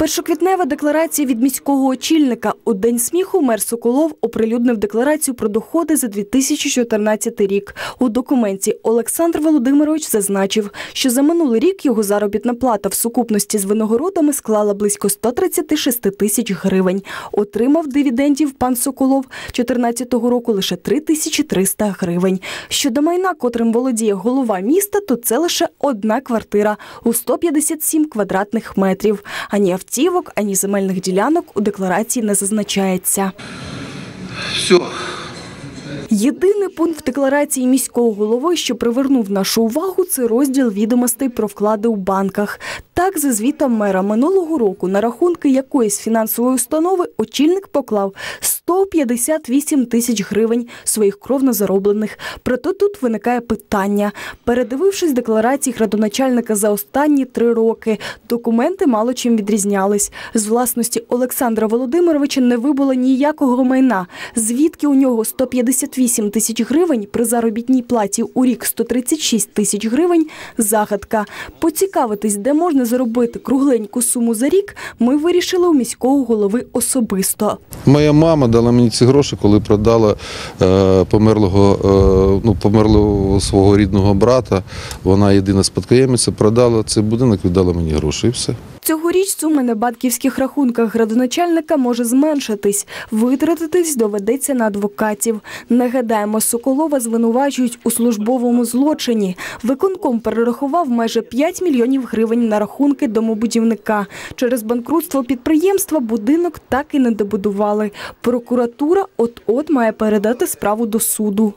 Першоквітнева декларація від міського очільника. У День сміху мер Соколов оприлюднив декларацію про доходи за 2014 рік. У документі Олександр Володимирович зазначив, що за минулий рік його заробітна плата в сукупності з винагородами склала близько 136 тисяч гривень. Отримав дивідендів пан Соколов 2014 року лише 3300 гривень. Щодо майна, котрим володіє голова міста, то це лише одна квартира у 157 квадратних метрів. Ані автівок, ані земельних ділянок у декларації не зазначається. Все. Єдиний пункт в декларації міського голови, що привернув нашу увагу, це розділ відомостей про вклади у банках. Так, за звітом мера минулого року на рахунки якоїсь фінансової установи очільник поклав 158 тисяч гривень своїх кровно зароблених. Проте тут виникає питання. Передивившись декларації градоначальника за останні три роки, документи мало чим відрізнялись. З власності Олександра Володимировича не вибуло ніякого майна. Звідки у нього 158 тисяч гривень при заробітній платі у рік 136 тисяч гривень – загадка. Поцікавитись, де можна заробити кругленьку суму за рік, ми вирішили у міського голови особисто. Моя мама дала мені ці гроші, коли продала е, померлого, е, ну, померлого свого рідного брата. Вона єдина спадкоємиця, продала цей будинок, віддала мені гроші і все. Цьогоріч сума на банківських рахунках градоначальника може зменшитись. Витратитись доведеться на адвокатів. Нагадаємо, Соколова звинувачують у службовому злочині. Виконком перерахував майже 5 мільйонів гривень на рахунки домобудівника. Через банкрутство підприємства будинок так і не добудували. Прокуратура от-от має передати справу до суду.